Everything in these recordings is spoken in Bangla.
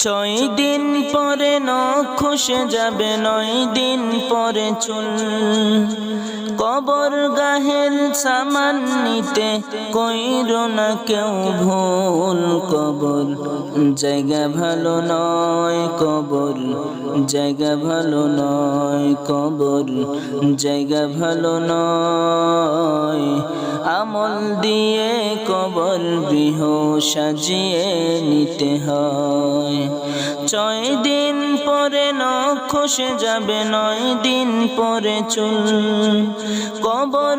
ছয় দিন পরে নখ খসে যাবে নয় দিন পরে চুল। কবর সামান নিতে কইর না কেউ ভুল কবর জায়গা ভালো নয় কবর জায়গা ভালো নয় কবর জায়গা ভালো নয় আমল দিয়ে কবর গৃহ সাজিয়ে নিতে হয়। ছয় দিন পরে নখ খসে যাবে, নয় দিন পরে চুল। কবর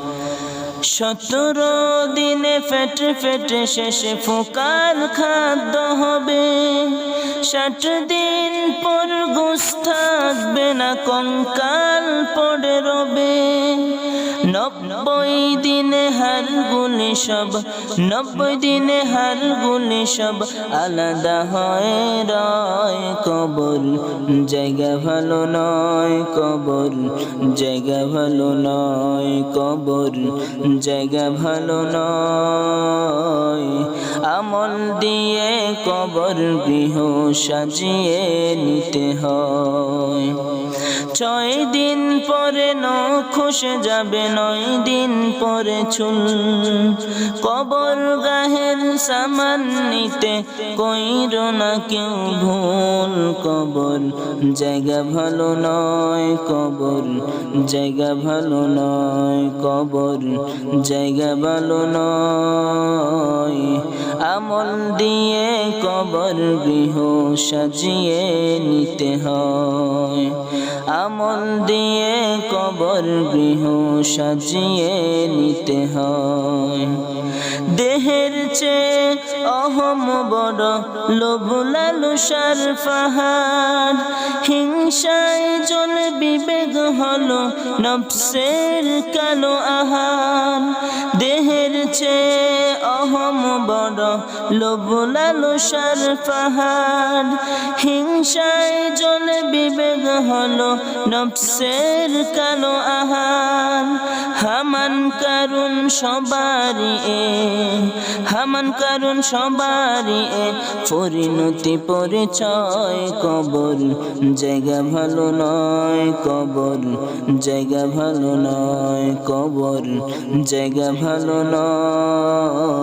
সতেরো দিনে ফেটে ফেটে শেষে ফোকার খাদ্য হবে। ষাট দিন পর গোস থাকবে না কঙ্কাল। পড়ে রবে। নব্বই দিনে হার গুলি সব, নব্বই দিনে হার গুলি সব আলাদা হয় রয় কবর। জায়গা ভালো নয় কবর, জায়গা ভালো নয় কবর, জায়গা ভালো নয়। আমল দিয়ে কবর গৃহ সাজিয়ে নিতে হয়। ছয় দিন পরে ন খসে যাবে নয় দিন পরে চুল। কবর গাহের সামান নিতে কইর না কেউ ভুল। কবর জায়গা ভালো নয়, কবর জায়গা ভালো নয়, কবর জায়গা ভালো নয়। আমল দিয়ে কবর গৃহ সাজিয়ে নিতে হয়। আমল দিয়ে কবর গৃহ সাজিয়ে নিতে হয়। দেহের চেয়ে অহম বড় লোভ লালসার পাহাড় হিংসায় জল বিবেক হলো নফসের কালো আহার। দেহের চেয়ে অহম বড় লোভ লালসার পাহাড় হিংসায় জল বিবেক হলো, নফসের কালো আহার। হামান কারুন সবারই এ, হামান কারুন সবারই এ। পরিণতি পরিচয় কবর, জায়গা ভালো নয় কবর, জায়গা ভালো নয় কবর, জায়গা ভালো